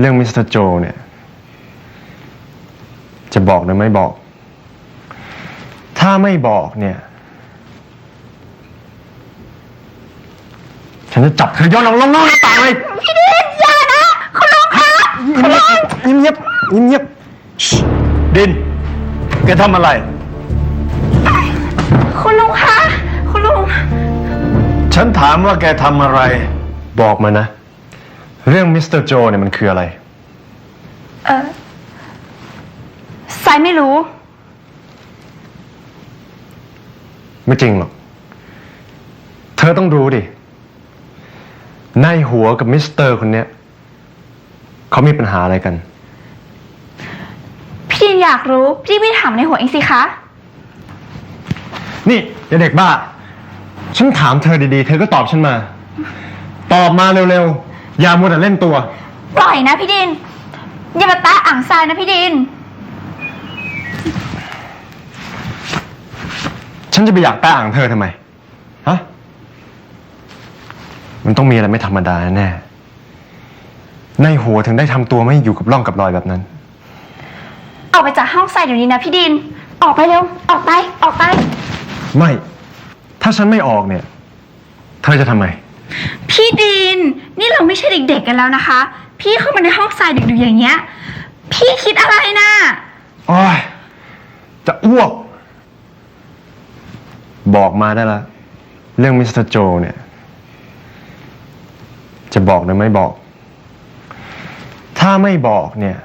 เรื่องมิสเตอร์โจเนี่ย จะบอกหรือไม่บอก ถ้าไม่บอกเนี่ย ฉันจะจับเธอโย้อนลงลงนอกหน้าต่างเลยพี่ดินอย่านะคุณลุงคะคุณลุงเงียบเงียบเงียบดิน แกทำอะไร คุณลุงคะ คุณลุง ฉันถามว่าแกทำอะไร บอกมานะ เรื่องมิสเตอร์โจเนี่ยมันคืออะไร เออสายไม่รู้ ไม่จริงหรอก เธอต้องรู้ดิในหัวกับมิสเตอร์คนเนี้ยเขามีปัญหาอะไรกัน พี่ดินอยากรู้ พี่ดินไม่ถามในหัวเองสิคะ นี่อย่าเด็กบ้า ฉันถามเธอดีๆ เธอก็ตอบฉันมา ตอบมาเร็วๆ อย่ามัวแต่เล่นตัว ปล่อยนะพี่ดิน อย่ามาแตะอ่างทรายนะพี่ดิน ฉันจะไปอยากแปะอ่างเธอทำไม ฮะ มันต้องมีอะไรไม่ธรรมดาแน่ๆในหัวถึงได้ทำตัวไม่อยู่กับร่องกับรอยแบบนั้น ออกไปจากห้องทรายเดี๋ยวนี้นะพี่ดิน ออกไปเร็ว ออกไป ออกไป ไม่ ถ้าฉันไม่ออกเนี่ย เธอจะทำไม พี่ดิน นี่เราไม่ใช่เด็กๆกันแล้วนะคะ พี่เข้ามาในห้องทรายดึกๆอย่างเงี้ย พี่คิดอะไรนะโอ้ยจะอ้วก บอกมาได้ละ เรื่องมิสเตอร์โจเนี่ย จะบอกหรือไม่บอก ถ้าไม่บอกเนี่ย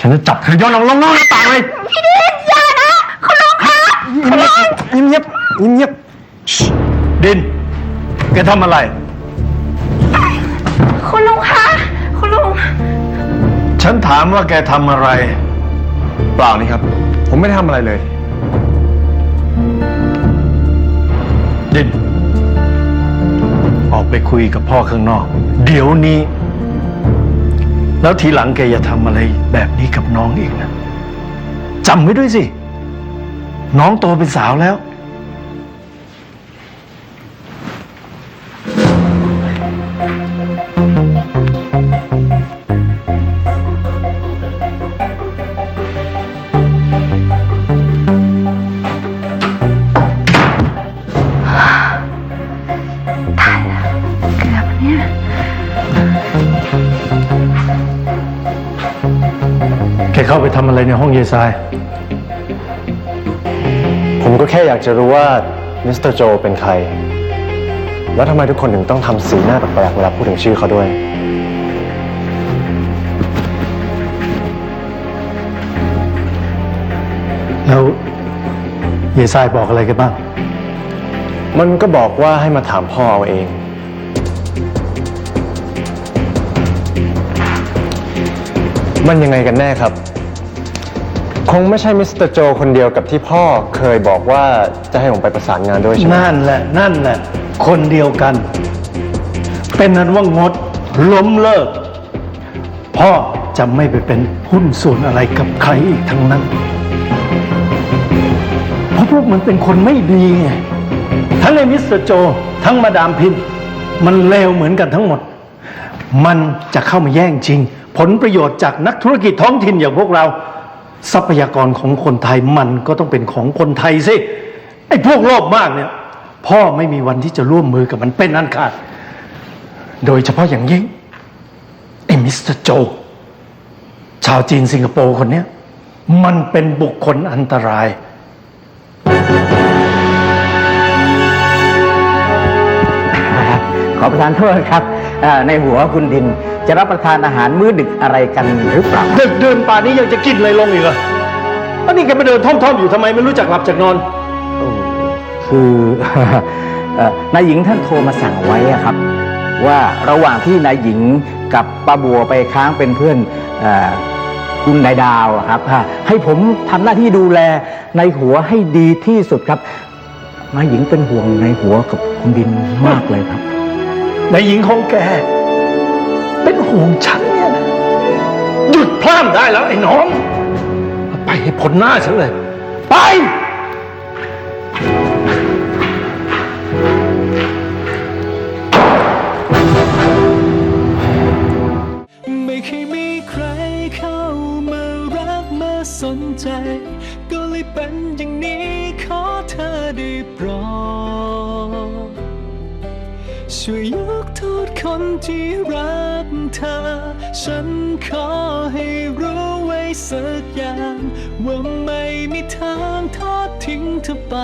ฉันจะจับเธอโย้อนลงลงนอกหน้าต่างเลย พี่ดินอย่านะคุณลุงคะคุณลุง เงียบ เงียบเงียบดิน แกทำอะไร คุณลุงคะ คุณลุง ฉันถามว่าแกทำอะไร เปล่านี่ครับ ผมไม่ได้ทำอะไรเลย ดิน ออกไปคุยกับพ่อข้างนอก เดี๋ยวนี้ แล้วทีหลังแกอย่าทำอะไรแบบนี้กับน้องอีกนะจำไว้ด้วยสิ น้องโตเป็นสาวแล้ว เกือบเนี่ยแกเข้าไปทำอะไรในห้องเยายทราย ผมก็แค่อยากจะรู้ว่ามิสเตอร์โจเป็นใคร แล้วทำไมทุกคนถึงต้องทำสีหน้าแปลกๆเวลาพูดถึงชื่อเขาด้วย แล้วเยายทรายบอกอะไรกันบ้าง มันก็บอกว่าให้มาถามพ่อเอาเอง มันยังไงกันแน่ครับ คงไม่ใช่มิสเตอร์โจคนเดียวกับที่พ่อเคยบอกว่าจะให้ผมไปประสานงานด้วยใช่ไหมนั่นแหละ นั่นแหละ คนเดียวกัน เป็นนั้นว่างดล้มเลิก พ่อจะไม่ไปเป็นหุ้นส่วนอะไรกับใครอีกทั้งนั้น เพราะพวกมันเป็นคนไม่ดีไงทั้งไอ้มิสเตอร์โจ ทั้งมาดามพิน มันเลวเหมือนกันทั้งหมด มันจะเข้ามาแย่งชิง ผลประโยชน์จากนักธุรกิจท้องถิ่นอย่างพวกเรา ทรัพยากรของคนไทยมันก็ต้องเป็นของคนไทยสิไอ้พวกโลภมากเนี่ย พ่อไม่มีวันที่จะร่วมมือกับมันเป็นอันขาด โดยเฉพาะอย่างยิ่งไอ้มิสเตอร์โจ ชาวจีนสิงคโปร์คนเนี้ยมันเป็นบุคคลอันตราย ขอประทานโทษครับ ในหัวคุณดิน จะรับประทานอาหารมื้อดึกอะไรกันหรือเปล่าดึกเดินป่านนี้ยังจะกินอะไรลงอีกเหรอแล้วนี่แกไปเดินท่อมๆอยู่ทำไมไม่รู้จักหลับจากนอนคือเอ่อนายหญิงท่านโทรมาสั่งไว้อะครับ ว่าระหว่างที่นายหญิงกับป้าบัวไปค้างเป็นเพื่อนเอ่อคุณนายดาวอะครับอ่าให้ผมทำหน้าที่ดูแลในหัวให้ดีที่สุดครับนายหญิงเป็นห่วงในหัวกับคุณดินมากเลยครับ นายหญิงของแก เป็นห่วงฉันเนี่ยนะหยุดพร่ำได้แล้วไอ้น้อง ไปให้ผลหน้าฉันเลย ไป ไม่เคยมีใครเข้ามารักมาสนใจ ก็เลยเป็นอย่างนี้ขอเธอได้โปรดช่วย คนที่รักเธอ ฉันขอให้รู้ไว้สักอย่าง ว่าไม่มีทางทอดทิ้งเธอไป